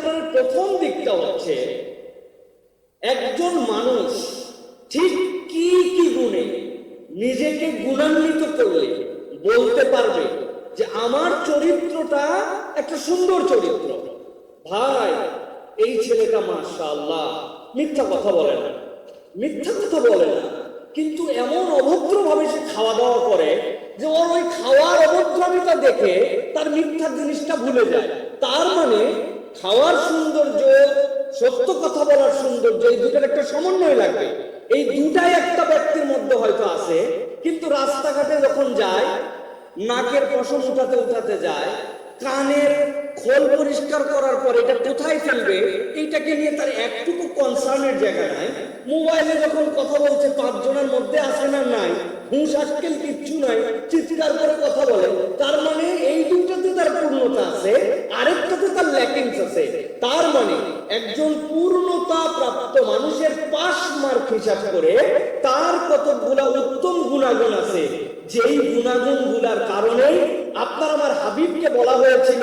চ্যাপ্টারের প্রথম দিকটা হচ্ছে, একজন মানুষ ঠিক কি কি গুণে নিজেকে গুণান্বিত করলে বলতে পারবে যে আমার চরিত্রটা একটা সুন্দর চরিত্র। ভাই, এই ছেলেটা মাশাআল্লাহ, মিথ্যা কথা বলে না। মিথ্যা কথা বলে না, কিন্তু এমন অভদ্র ভাবে সে খাওয়া দাওয়া করে যে ওর ওই খাওয়ার অভদ্রামিতা দেখে তার মিথ্যা জিনিসটা ভুলে যায়। তার মানে খাওয়ার সৌন্দর্য, সত্য কথা বলার সৌন্দর্য, এই দুটার একটা সমন্বয় লাগবে। এই দুটাই একটা ব্যক্তির মধ্যে হয়তো আছে, কিন্তু রাস্তাঘাটে যখন যায়, নাকের পশম উঠাতে উঠাতে যায়, কানের খোল পরিষ্কার করার পর এটা কোথায় ফেলবে? এইটাকে নিয়ে তার একটুকু কনসার্নের জায়গা নাই। মোবাইলে যখন কথা বলছে, পাঁচজনের মধ্যে আসে না নাই, হুঁশ আজকেল কিচ্ছু নাই চিৎকার করে কথা বলে। তার মানে এই দুটাতে তার পূর্ণতা আছে, আরেকটাতে তার ল্যাকিংস আছে। তার মানে একজন পূর্ণতা প্রাপ্ত মানুষের পাশ মার্ক হিসাব করে তার কতগুলা উত্তম গুণাগুণ আছে। যেই গুণাগুণগুলার কারণে আপনার আমার হাবিবকে বলা হয়েছিল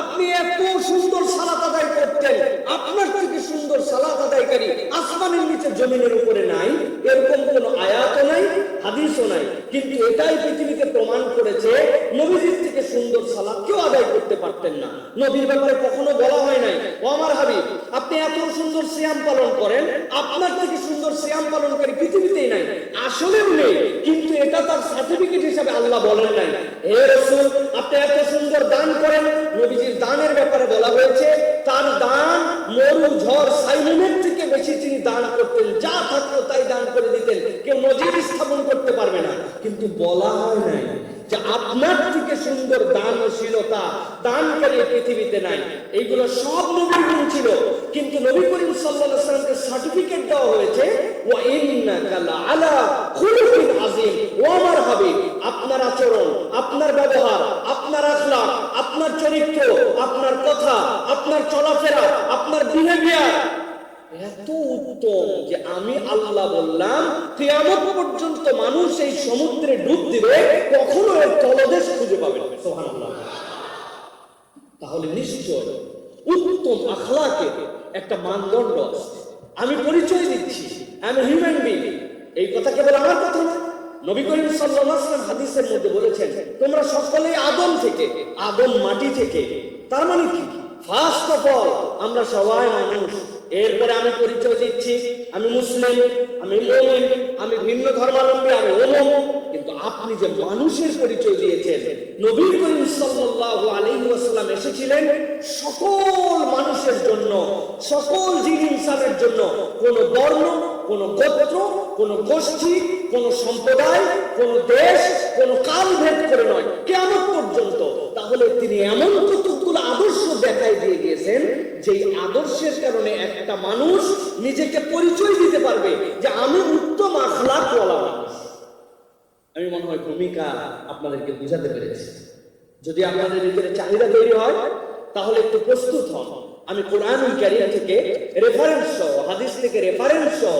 আপনি এত সুন্দর সালাত আদায় করতেন আপনার থেকে সুন্দর সালাত আদায়কারী আসমানের নিচে জমিনের উপরে নাই, এরকম কোন আয়াতও নাই, হাদিসও নাই। কিন্তু এটাই পৃথিবীতে প্রমাণ করেছে, নবীজির থেকে সুন্দর সালাত কেউ আদায় করতে পারতেন না। নবীর ব্যাপারে কখনো বলা হয় নাই। ও আমার হাবিব, আপনি এত সুন্দর সিয়াম পালন করেন, আপনার থেকে সুন্দর সিয়াম পালনকারী পৃথিবীতেই নাই। আসলেও নেই, কিন্তু এটা তার সার্টিফিকেট হিসাবে আল্লাহ বলেন নাই। হে রসুল, আপনি এত সুন্দর দান করেন বলা হয়েছে, তার দান মরু ঝড় সাইমনের থেকে বেশি তিনি দান করতেন, যা থাকতো তাই দান করে দিতেন। কেউ নজির স্থাপন করতে পারবে না। কিন্তু বলা হয় নাই যে আপনার থেকে সুন্দর দানশীলতা, দানকারী পৃথিবীতে নাই। এইগুলো সব নবীর গুণ ছিল। কিন্তু নবী করিম সাল্লাল্লাহু সার্টিফিকেট দেওয়া হয়েছে, ওয়া ইন্নাকা লাআলা খুলুকিন আযীম ও আমার হাবিব আপনার আচরণ আপনার ব্যবহার আপনার আখলাক আপনার চরিত্র, আপনার কথা, আপনার চলাফেরা, আপনার বিহেভিয়ার এত উত্তম যে আমি আল্লাহ বললাম, কিয়ামত পর্যন্ত মানুষ এই সমুদ্রে ডুব দিবে, কখনো এর তলদেশ খুঁজে পাবে না। তাহলে নিশ্চয় উত্তম আখলাকে একটা মানদণ্ড আছে। আমি পরিচয় দিচ্ছি আমি হিউম্যান বিং এই কথা কেবল আমার কথা না নবী করিম ওয়াসাল্লাম হাদিসের মধ্যে বলেছেন, তোমরা সকলেই আদম থেকে, আদম মাটি থেকে, তার মানে কি? ফার্স্ট অফ অল আমরা সবাই মানুষ। এরপরে আমি পরিচয় দিচ্ছি, আমি মুসলিম, আমি মুমিন, আমি ভিন্ন ধর্মাবলম্বী, আমি ওলম কিন্তু আপনি যে মানুষের পরিচয় দিয়েছেন, নবী করিম সাল্লাল্লাহু আলাইহি ওয়াসাল্লাম এসেছিলেন সকল মানুষের জন্য, সকল জিন ইনসানের জন্য। কোন বর্ণ কোন গোত্র, কোন গোষ্ঠী, কোন সম্প্রদায়, কোন দেশ, কোন কাল ভেদ করে নয়। কেমন পর্যন্ত। তাহলে তিনি এমন কতগুলো আদর্শ দেখাই দিয়ে গিয়েছেন, যেই আদর্শের কারণে একটা মানুষ নিজেকে পরিচয় দিতে পারবে যে আমি উত্তম আখলাকওয়ালা মানুষ। আমি মনে হয় ভূমিকা আপনাদেরকে বুঝাতে পেরেছি। যদি আপনাদের ভিতরে চাহিদা তৈরি হয়, তাহলে একটু প্রস্তুত হন। আমি কোরআনুল কারিম থেকে রেফারেন্স সহ, হাদিস থেকে রেফারেন্স সহ,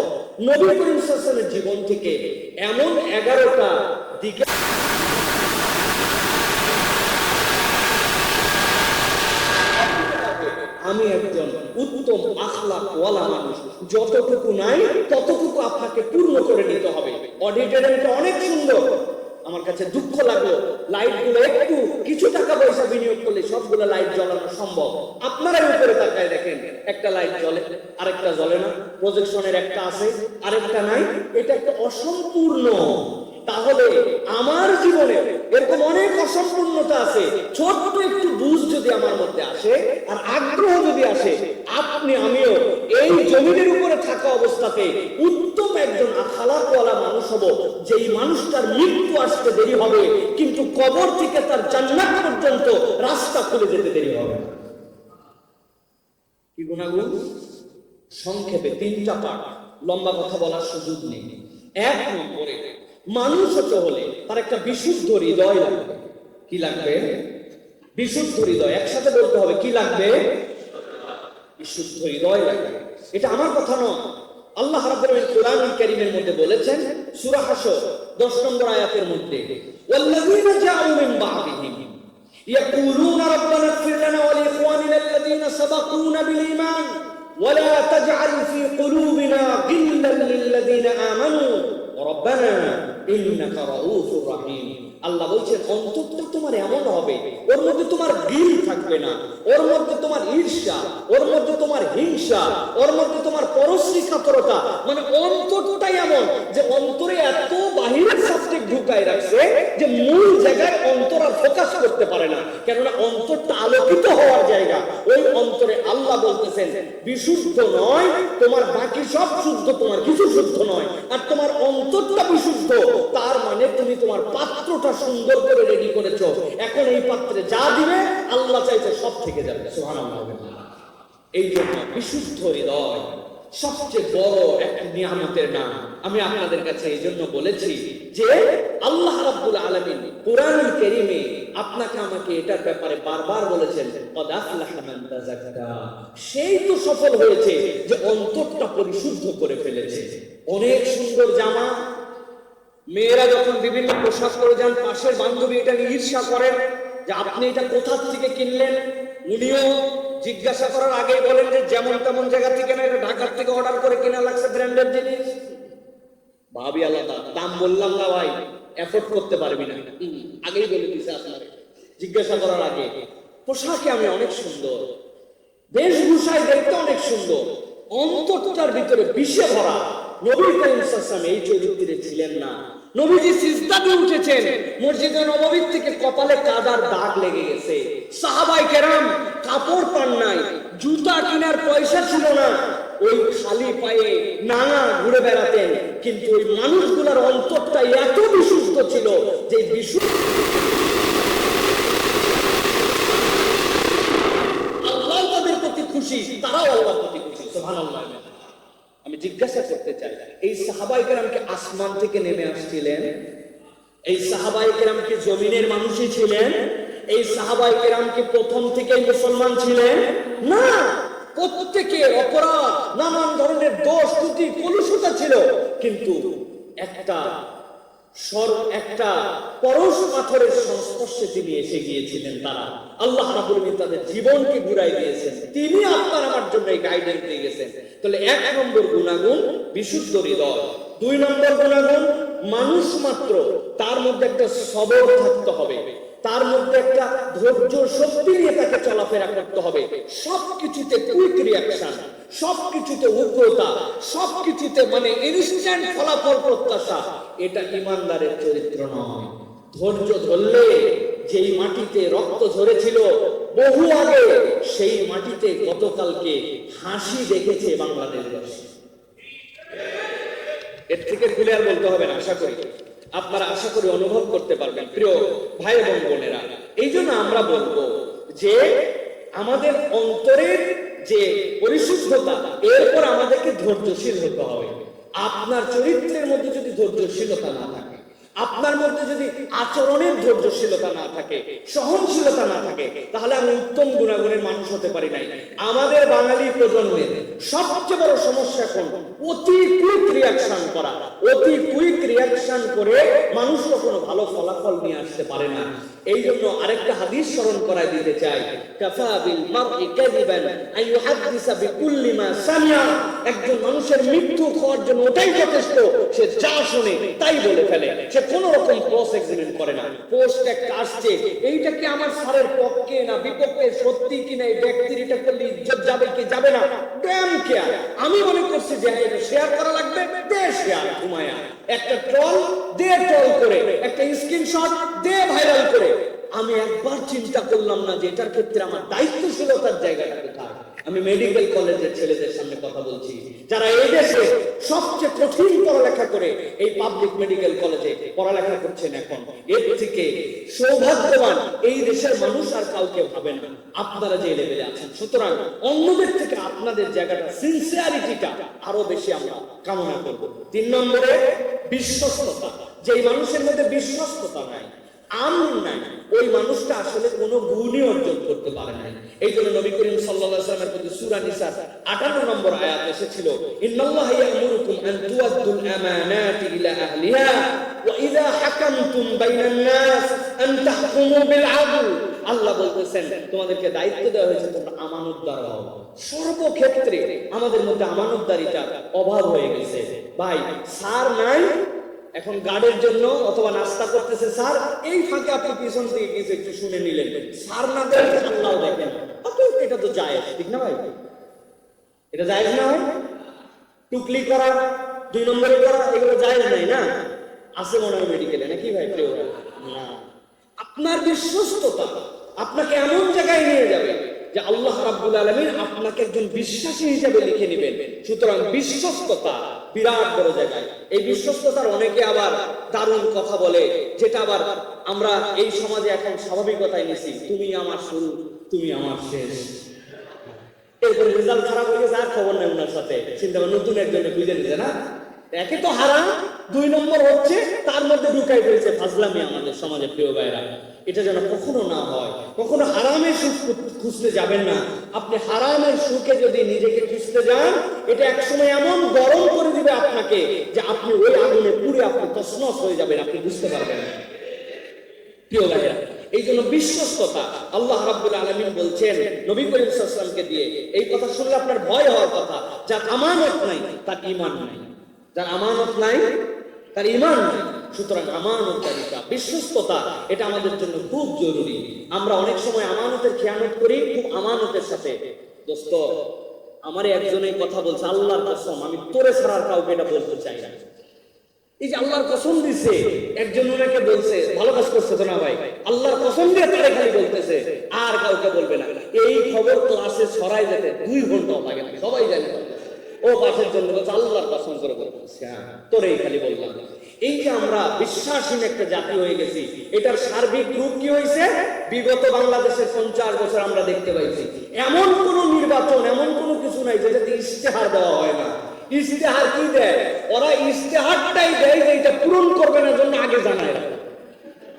নবী করিম সাল্লাল্লাহু জীবন থেকে এমন এগারোটা দিকে আমি একজন উত্তম আখলাক ওয়ালা মানুষ। যতটুকু নাই, ততটুকু আপনাকে পূর্ণ করে নিতে হবে। অডিটোরিয়ামটা অনেক সুন্দর। আমার কাছে দুঃখ লাগল। লাইটগুলো একটু, কিছু টাকা পয়সা বিনিয়োগ করলে সবগুলো লাইট জ্বলানো সম্ভব। আপনারা উপরে তাকায় দেখেন, একটা লাইট জ্বলে, আরেকটা জ্বলে না। প্রজেকশনের একটা আছে, আরেকটা নাই। এটা একটা অসম্পূর্ণ। তাহলে আমার জীবনে এরকম অনেক অসম্পূর্ণতা আছে। ছোট্ট একটু বুঝ যদি আমার মধ্যে আসে আর আগ্রহ যদি আসে, আপনি আমিও এই জমিনের উপরে থাকা অবস্থাতে উত্তম একজন আখালাকওয়ালা মানুষ হব, যেই মানুষটার মৃত্যু আসতে দেরি হবে, কিন্তু কবর থেকে তার জান্নাত পর্যন্ত রাস্তা খুলে যেতে দেরি হবে। কি গুণাগুণ? সংক্ষেপে তিনটা পাঠ, লম্বা কথা বলার সুযোগ নেই। এক নম্বরে মানুষ হতে হলে তার একটা বিশুদ্ধ হৃদয় লাগবে। কি লাগবে? বিশুদ্ধ হৃদয়, একসাথে বলতে হবে, কি লাগবে? বিশুদ্ধ হৃদয় লাগবে। এটা আমার কথা নয়। আল্লাহ রাব্বুল কোরআন কারীমের মধ্যে বলেছেন, সূরা হাসর 10 নম্বর আয়াতের মধ্যে, ওয়াল্লাযীনা জাআউ মিন বা'দিহিম, ইয়াকুলুনা রাব্বানা ইগফির লানা ওয়া লিইখওয়ানিনা আল্লাযীনা সাবাকুনা বিল ওয়া লা তাজআল ফী কুলুবিনা গিল্লান লিল্লাযীনা আমানু। ربنا إنك رؤوف رحيم. আল্লাহ বলছেন, অন্তরটা তোমার এমন হবে, ওর মধ্যে তোমার গিল থাকবে না, ওর মধ্যে তোমার ঈর্ষা, ওর মধ্যে তোমার হিংসা, ওর মধ্যে তোমার পরশ্রী কাতরতা মানে অন্তরটাই এমন যে অন্তরে এত বাহিরের সাবজেক্ট ঢুকায় রাখছে যে মূল জায়গায় অন্তর আর ফোকাস করতে পারে না। কেননা অন্তরটা আলোকিত হওয়ার জায়গা। ওই অন্তরে আল্লাহ বলতেছেন, বিশুদ্ধ নয়, তোমার বাকি সব শুদ্ধ, তোমার কিছু শুদ্ধ নয়। আর তোমার অন্তরটা বিশুদ্ধ, তার মানে তুমি তোমার পাত্রটা সুন্দর করে রেডি করেছ। এখন এই পাত্রে যা দিবে আল্লাহ চাইছে সব থেকে যাবে। এই জন্য বিশুদ্ধ হৃদয় সবচেয়ে বড় একটা নিয়ামতের নাম। আমি আপনাদের কাছে এই জন্য বলেছি যে আল্লাহ রাব্বুল আলামিন কোরআনুল কারীমে আপনাকে আমাকে এটার ব্যাপারে বারবার বলেছেন সেই তো সফল হয়েছে যে অন্তরটা পরিশুদ্ধ করে ফেলেছে। অনেক সুন্দর জামা মেয়েরা যখন বিভিন্ন পোশাক পরে যান, পাশের বান্ধবী এটা নিয়ে ঈর্ষা করেন যে আপনি এটা কোথা থেকে কিনলেন? উনিও জিজ্ঞাসা করার আগে বলেন যে যেমন তেমন জায়গা থেকে না, এটা ঢাকার থেকে অর্ডার করে কেনা লাগছে ব্র্যান্ডের জিনিস। ভাবি আলাদা, দাম বললাম না ভাই এফোর্ড করতে পারবি না। আগেই বলে দিছে আপনাকে। জিজ্ঞাসা করার আগে, পোশাকে আমি অনেক সুন্দর, বেশভূষায় দেখতে অনেক সুন্দর, অন্তরটার ভিতরে বিষে ভরা, নবী এই চরিত্রে ছিলেন না। নবীজি সিজদাতে উঠেছেন। মসজিদে নববীর থেকে কপালে কাদার দাগ লেগে গেছে। সাহাবাই কেরাম কাপড় পান নাই, জুতা কেনার পয়সা ছিল না। ওই খালি পায়ে নাঙা ঘুরে বেড়াতেন, কিন্তু ওই মানুষগুলোর অন্তরটা এত বিশুদ্ধ ছিল যে বিশুদ্ধ আল্লাহ তাদের প্রতি খুশি, তারাও আল্লাহর প্রতি খুশি, সুবহানাল্লাহ। আমি জিজ্ঞাসা করতে চাই, এই সাহাবাই কেরামকে আসমান থেকে নেমে আসছিলেন? এই সাহাবাই কেরাম কি জমিনের মানুষই ছিলেন? এই সাহাবাই কেরামকে প্রথম থেকেই মুসলমান ছিলেন? না, প্রত্যেকে অপরাধ, নানান ধরনের দোষ, ত্রুটি, কলুষতা ছিল। কিন্তু একটা সর একটা পরশ পাথরের সংস্পর্শে তিনি এসে গিয়েছিলেন তারা। আল্লাহ রাবুল তাদের জীবনকে ঘুরাই দিয়েছেন। তিনি আপনার আমার জন্য এই গাইডেন্স দিয়ে গেছেন। তাহলে এক নম্বর গুণাগুণ, বিশুদ্ধ হৃদয়। দুই নম্বর গুণাগুণ, মানুষ মাত্র, তার মধ্যে একটা সবর থাকতে হবে। তার মধ্যে একটা ধৈর্য শক্তি নিয়ে তাকে চলাফেরা করতে হবে। সবকিছুতে কুইক রিয়াকশন সবকিছুতে উগ্রতা, সবকিছুতে মানে ইনস্ট্যান্ট ফলাফল প্রত্যাশা, এটা ইমানদারের চরিত্র নয়। ধৈর্য ধরলে যেই মাটিতে রক্ত ঝরেছিল, বহু আগে সেই মাটিতে গতকালকে হাসি দেখেছে বাংলাদেশবাসী। এর থেকে খুলে আর বলতে হবে না, আশা করি। আপনারা আশা করি অনুভব করতে পারবেন, প্রিয় ভাই এবং বোনেরা। এই জন্য আমরা বলব যে আমাদের অন্তরের যে পরিশুদ্ধতা, এরপর আমাদেরকে ধৈর্যশীল হতে হবে। আপনার চরিত্রের মধ্যে যদি ধৈর্যশীলতা না থাকে আপনার মধ্যে যদি আচরণের ধৈর্যশীলতা না থাকে, সহনশীলতা না থাকে, তাহলে আমি উত্তম গুণাগুণের মানুষ হতে পারি নাই। আমাদের বাঙালি প্রজন্মের সবচেয়ে বড় সমস্যা কোন? অতি কুইক রিয়াকশন করা। অতি কুইক রিয়াকশন করে মানুষ কখনো ভালো ফলাফল নিয়ে আসতে পারে না। এই জন্য আরেকটা হাদিস স্মরণ করায় দিতে চাই। মারই কাযিবান বিকুল্লি মা সামিআ একজন মানুষের মৃত্যু হওয়ার জন্য ওটাই যথেষ্ট, সে যা শুনে তাই বলে ফেলে। সে রকম ক্রস এক্সামিন করে না। পোস্ট আসছে। এইটা কি আমার স্যারের পক্ষে না বিপক্ষে? সত্যি কি না এই ব্যক্তির? এটা করলে ইজ্জত যাবে কি যাবে না? ড্যাম কেয়ার আমি মনে করছি যে এটা শেয়ার করা লাগবে, দে শেয়ার ঘুমায়া। একটা ট্রল দে ট্রল করে। একটা স্ক্রিনশট দে ভাইরাল করে। আমি একবার চিন্তা করলাম না যে এটার ক্ষেত্রে আমার দায়িত্বশীলতার জায়গাটা কোথায়। আমি মেডিকেল কলেজের ছেলেদের সামনে কথা বলছি, যারা এই দেশে সবচেয়ে কঠিন পড়ালেখা করে, এই পাবলিক মেডিকেল কলেজে পড়ালেখা করছেন এখন। এর থেকে সৌভাগ্যবান এই দেশের মানুষ আর কাউকে ভাবেন না। আপনারা যে লেভেলে আছেন, সুতরাং অন্যদের থেকে আপনাদের জায়গাটা সিনসিয়ারিটিটা আরও বেশি আমরা কামনা করব। তিন নম্বরে, বিশ্বস্ততা। যে মানুষের মধ্যে বিশ্বস্ততা নাই আম নাই ওই মানুষটা আসলে কোনো গুণই অর্জন করতে পারে নাই। এই জন্য নবী করিম সাল্লাল্লাহু ওয়াসাল্লামের প্রতি সূরা নিসার 58 নম্বর আয়াত এসেছিল। ইন্নাল্লাহা ইয়া'মুরুকুম আন তুআদ্দুল আমানাতি ইলা আহলিহা ওয়া ইযা হাকামতুম বাইনান নাস আন তাহকুমু বিল আদল। আল্লাহ বলতেছেন, তোমাদেরকে দায়িত্ব দেওয়া হয়েছে, তোমরা আমানতদার হও। সর্বক্ষেত্রে আমাদের মধ্যে আমানতদারিটা অভাব হয়ে গেছে। ভাই, সার নাই? এখন গার্ডের জন্য অথবা নাস্তা করতেছে স্যার, এই ফাঁকে আপনি পিছন থেকে কিছু একটু শুনে নিলেন। স্যার না দেখলে আল্লাহ দেখেন। এটা তো যায় ঠিক না ভাই? এটা যায় না টুকলি করা, দুই নম্বরে করা, এগুলো যায় নাই না? আছে মনে হয় মেডিকেলে নাকি ভাই? প্রিয় না। আপনার বিশ্বস্ততা আপনাকে এমন জায়গায় নিয়ে যাবে যে আল্লাহ রাব্বুল আলামিন আপনাকে একজন বিশ্বাসী হিসেবে লিখে নেবেন। সুতরাং বিশ্বস্ততা বিরাট বড় জায়গায়। এই বিশ্বস্ততার অনেকে আবার দারুণ কথা বলে, যেটা আবার আমরা এই সমাজে এখন স্বাভাবিকতায় নিছি তুমি আমার শুরু, তুমি আমার শেষ। এরপরে রেজাল্ট খারাপ হয়ে গেছে, আর খবর নেই ওনার সাথে। চিন্তা করে নতুন একজনে বুঝে নিছে না? একে তো হারাম, দুই নম্বর হচ্ছে, তার মধ্যে ঢুকাই ফেলছে ফাজলামি আমাদের সমাজে প্রিয় ভাইরা। এটা যেন কখনো না হয়। কখনো হারামের সুখ খুঁজতে যাবেন না। আপনি হারামের সুখে যদি নিজেকে খুঁজতে যান, এটা একসময় এমন গরম করে দিবে আপনাকে যে আপনি ওই আগুনে পুড়ে আপনি তসনস হয়ে যাবেন, আপনি বুঝতে পারবেন না। প্রিয় এই জন্য বিশ্বস্ততা আল্লাহ রাব্বুল আলামিন বলছেন নবী করিম সাল্লাল্লাহু দিয়ে, এই কথা শুনলে আপনার ভয় হওয়ার কথা, যার আমানত নাই, তার ঈমান নাই। যার আমানত নাই তার নাই সুতরাং আমানতদারিতা বিশ্বস্ততা, এটা আমাদের জন্য খুব জরুরি। আমরা অনেক সময় আমানতের খেয়ানত করি, খুব আমানতের সাথে। দোস্ত, আমারে একজনের কথা বলছে, আল্লাহর কসম, আমি তোরে ছাড়ার কাউকে এটা বলতে চাই না। এই যে আল্লাহর কসম দিছে, একজন ওনাকে বলছে, ভালো কাজ করছে তো না ভাই? আল্লাহর কসম দিয়ে তারে খালি বলতেছে, আর কাউকে বলবে না। এই খবর ক্লাসে ছড়াই যেতে দুই ঘন্টাও লাগে সবাই জানে। ও পাশের জন্য বলছে আল্লাহর কসম করে বলতেছে হ্যাঁ। তোরেই খালি বললাম। এই যে আমরা বিশ্বাসহীন একটা জাতি হয়ে গেছি এটার সার্বিক রূপ কি হয়েছে? বিগত বাংলাদেশের পঞ্চাশ বছর আমরা দেখতে পাইছি এমন কোন নির্বাচন এমন কোনো কিছু নাই যেটাতে ইশতেহার দেওয়া হয় না। ইশতেহার কি দেয়? ওরা ইশতেহারটাই দেয় যে এটা পূরণ করবে না জন্য আগে জানায়